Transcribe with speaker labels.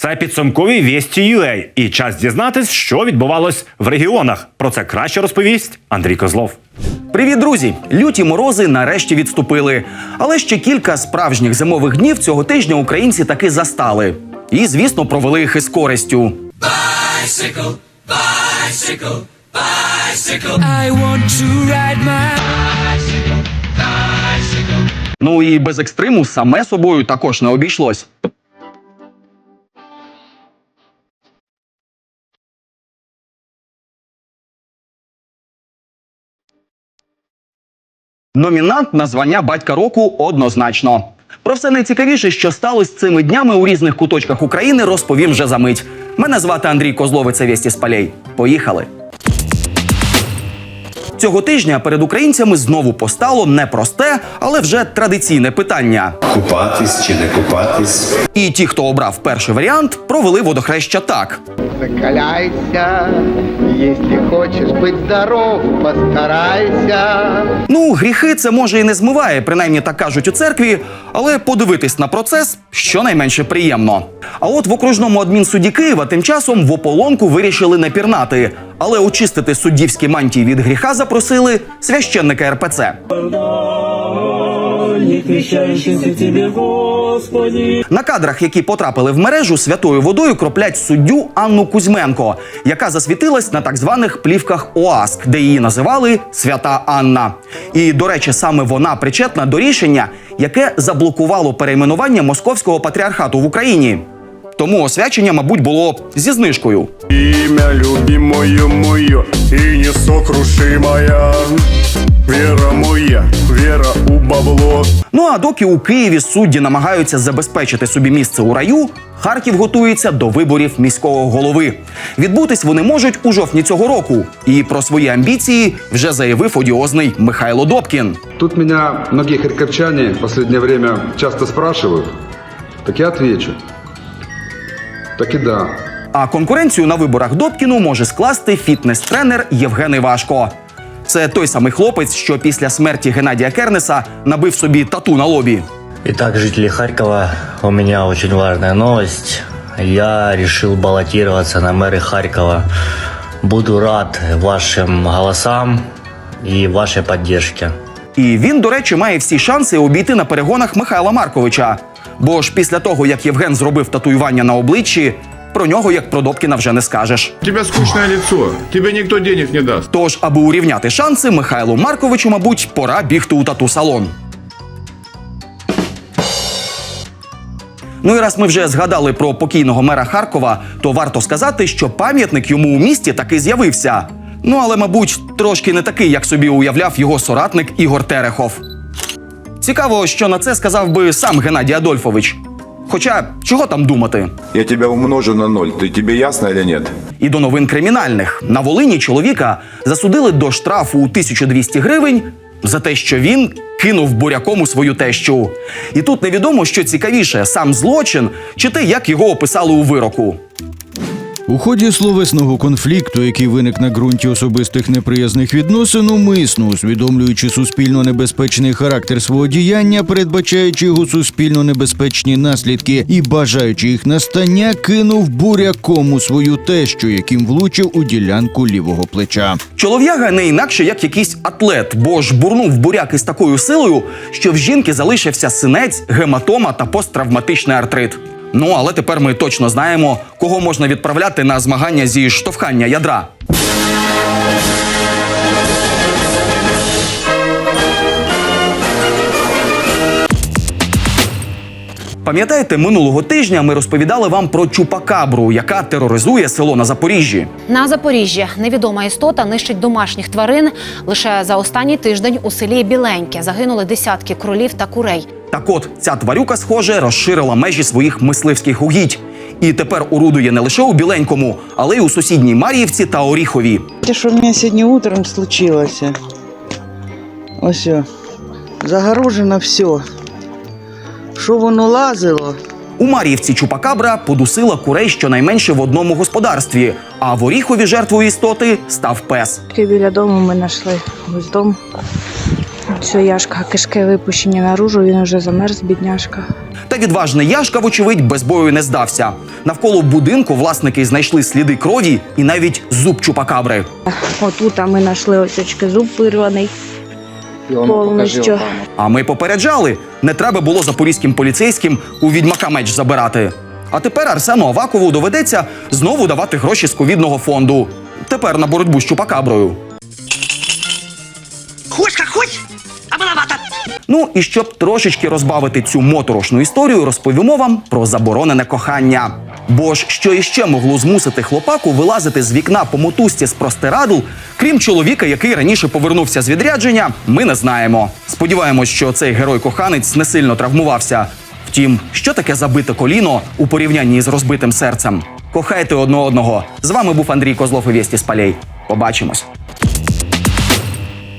Speaker 1: Це підсумкові вісті UA. І час дізнатись, що відбувалось в регіонах. Про це краще розповість Андрій Козлов.
Speaker 2: Привіт, друзі! Люті морози нарешті відступили. Але ще кілька справжніх зимових днів цього тижня українці таки застали. І, звісно, провели їх із користю.
Speaker 3: I want to ride my
Speaker 2: Ну і без екстриму саме собою також не обійшлось. Номінант на звання батька року однозначно. Про все найцікавіше, що сталося цими днями у різних куточках України, розповім вже за мить. Мене звати Андрій Козловець, Вєсті з Полей. Поїхали! Цього тижня перед українцями знову постало непросте, але вже традиційне питання.
Speaker 4: Купатись чи не купатись.
Speaker 2: І ті, хто обрав перший варіант, провели водохреща так.
Speaker 5: Закаляйся, если хочешь быть здоров, постарайся.
Speaker 2: Ну, гріхи це може і не змиває, принаймні так кажуть у церкві, але подивитись на процес щонайменше приємно. А от в окружному адмінсуді Києва тим часом в ополонку вирішили не пірнати, але очистити суддівські мантії від гріха запросили священника РПЦ. На кадрах, які потрапили в мережу, святою водою кроплять суддю Анну Кузьменко, яка засвітилась на так званих плівках ОАСК, де її називали Свята Анна. І, до речі, саме вона причетна до рішення, яке заблокувало перейменування московського патріархату в Україні. Тому освячення, мабуть, було зі знижкою.
Speaker 6: Имя любимое мое и несокрушимая Вера моя, вера у бабло
Speaker 2: Ну а доки у Києві судді намагаються забезпечити собі місце у раю, Харків готується до виборів міського голови. Відбутись вони можуть у жовтні цього року. І про свої амбіції вже заявив одіозний Михайло Добкін.
Speaker 7: Тут меня многие харьковчане в последнее время часто спрашивают. Так я отвечу. Так и да.
Speaker 2: А конкуренцію на виборах Добкіну може скласти фітнес-тренер Євген Івашко. Це той самий хлопець, що після смерті Геннадія Кернеса набив собі тату на лобі.
Speaker 8: Итак, жители Харькова, у меня очень важная новость. Я решил баллотироваться на мэры Харькова. Буду рад вашим голосам и вашей поддержке.
Speaker 2: І він, до речі, має всі шанси обійти на перегонах Михайла Марковича. Бо ж після того, як Євген зробив татуювання на обличчі, про нього, як про Добкіна, вже не скажеш.
Speaker 9: У тебя скучное лицо. Тебе никто денег не даст.
Speaker 2: Тож, аби урівняти шанси, Михайлу Марковичу, мабуть, пора бігти у тату-салон. Ну і раз ми вже згадали про покійного мера Харкова, то варто сказати, що пам'ятник йому у місті таки з'явився. Ну але, мабуть, трошки не такий, як собі уявляв його соратник Ігор Терехов. Цікаво, що на це сказав би сам Геннадій Адольфович. Хоча чого там думати?
Speaker 4: Я тебе умножу на ноль. Ти тобі ясно чи ні?
Speaker 2: І до новин кримінальних на Волині чоловіка засудили до штрафу у 1200 гривень за те, що він кинув буряком у свою тещу. І тут невідомо, що цікавіше: сам злочин чи те, як його описали у вироку.
Speaker 10: У ході словесного конфлікту, який виник на ґрунті особистих неприязних відносин, умисно усвідомлюючи суспільно небезпечний характер свого діяння, передбачаючи його суспільно небезпечні наслідки і бажаючи їх настання, кинув буряком свою тещу, яким влучив у ділянку лівого плеча.
Speaker 2: Чолов'яга не інакше як якийсь атлет, бо ж бурнув буряк із такою силою, що в жінки залишився синець, гематома та посттравматичний артрит. Ну але тепер ми точно знаємо, кого можна відправляти на змагання зі штовхання ядра. Пам'ятаєте, минулого тижня ми розповідали вам про чупакабру, яка тероризує село на Запоріжжі.
Speaker 11: На Запоріжжі невідома істота нищить домашніх тварин. Лише за останній тиждень у селі Біленьке загинули десятки кролів та курей.
Speaker 2: Так от ця тварюка, схоже, розширила межі своїих мисливських угідь. І тепер орудує не лише у Біленькому, але й у сусідній Мар'ївці та Оріхові.
Speaker 12: Те, що в мене сьогодні утром случилося. Ось. о, Загорожено все. Що воно лазило?
Speaker 2: У Мар'ївці Чупакабра подусила курей щонайменше в одному господарстві, а в Оріхові жертвою істоти став пес.
Speaker 13: Біля дому ми знайшли ось дом. Все, яшка, кишки випущені наружу, він вже замерз, бідняшка.
Speaker 2: Та відважний Яшка, вочевидь, без бою не здався. Навколо будинку власники знайшли сліди крові і навіть зуб чупакабри.
Speaker 13: Отут а ми знайшли ось очки зуб вирваний. Повністю.
Speaker 2: А ми попереджали, не треба було запорізьким поліцейським у відьмака меч забирати. А тепер Арсену Авакову доведеться знову давати гроші з ковідного фонду. Тепер на боротьбу з чупакаброю. Ну і щоб трошечки розбавити цю моторошну історію, розповімо вам про заборонене кохання. Бо ж що іще могло змусити хлопаку вилазити з вікна по мотузці з простирадл, крім чоловіка, який раніше повернувся з відрядження, ми не знаємо. Сподіваємось, що цей герой-коханець не сильно травмувався. Втім, що таке забите коліно у порівнянні з розбитим серцем? Кохайте одне одного. З вами був Андрій Козлов і Вєсті з Полей. Побачимось.